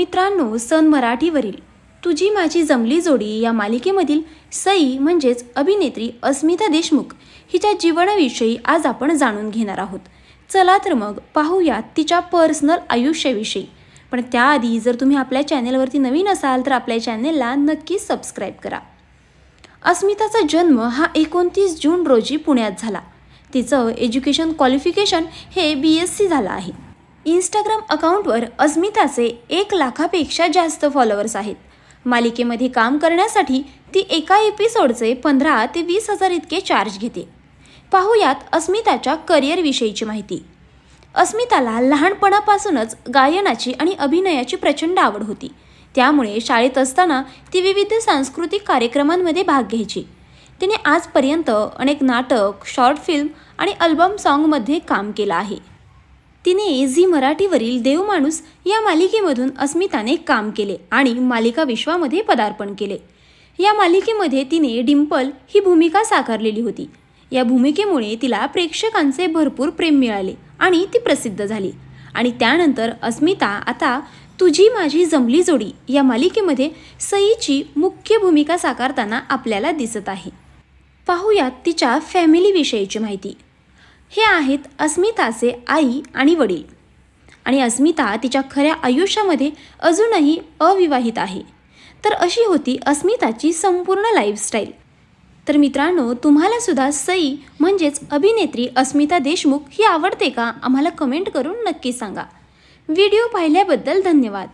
मित्रांनो सन मराठीवरील तुझी माझी जमली जोडी या मालिकेमधील सई म्हणजेच अभिनेत्री अस्मिता देशमुख हिच्या जीवनाविषयी आज आपण जाणून घेणार आहोत. चला तर मग पाहूयात तिच्या पर्सनल आयुष्याविषयी. पण त्याआधी जर तुम्ही आपल्या चॅनेलवरती नवीन असाल तर आपल्या चॅनेलला नक्की सबस्क्राईब करा. अस्मिताचा जन्म हा एकोणतीस जून रोजी पुण्यात झाला. तिचं एज्युकेशन क्वालिफिकेशन हे बी एस सी झालं आहे. इंस्टाग्राम अकाउंटवर अस्मिताचे एक लाखापेक्षा जास्त फॉलोअर्स आहेत. मालिकेमध्ये काम करण्यासाठी ती एका एपिसोडचे पंधरा ते वीस हजार इतके चार्ज घेते. पाहूयात अस्मिताच्या करिअरविषयीची माहिती. अस्मिताला लहानपणापासूनच गायनाची आणि अभिनयाची प्रचंड आवड होती. त्यामुळे शाळेत असताना ती विविध सांस्कृतिक कार्यक्रमांमध्ये भाग घ्यायची. तिने आजपर्यंत अनेक नाटक शॉर्ट फिल्म आणि अल्बम सॉन्गमध्ये काम केलं आहे. तिने झी मराठीवरील देवमाणूस या मालिकेमधून अस्मिताने काम केले आणि मालिका विश्वामध्ये पदार्पण केले. या मालिकेमध्ये तिने डिम्पल ही भूमिका साकारलेली होती. या भूमिकेमुळे तिला प्रेक्षकांचे भरपूर प्रेम मिळाले आणि ती प्रसिद्ध झाली. आणि त्यानंतर अस्मिता आता तुझी माझी जमली जोडी या मालिकेमध्ये सईची मुख्य भूमिका साकारताना आपल्याला दिसत आहे. पाहूयात तिच्या फॅमिलीविषयीची माहिती. हे आहेत अस्मिताचे आई आणि वडील. आणि अस्मिता तिच्या खऱ्या आयुष्यामध्ये अजूनही अविवाहित आहे. तर अशी होती अस्मिताची संपूर्ण लाईफस्टाईल तर मित्रांनो तुम्हालासुद्धा सई म्हणजेच अभिनेत्री अस्मिता देशमुख ही आवडते का? आम्हाला कमेंट करून नक्की सांगा. व्हिडिओ पाहिल्याबद्दल धन्यवाद.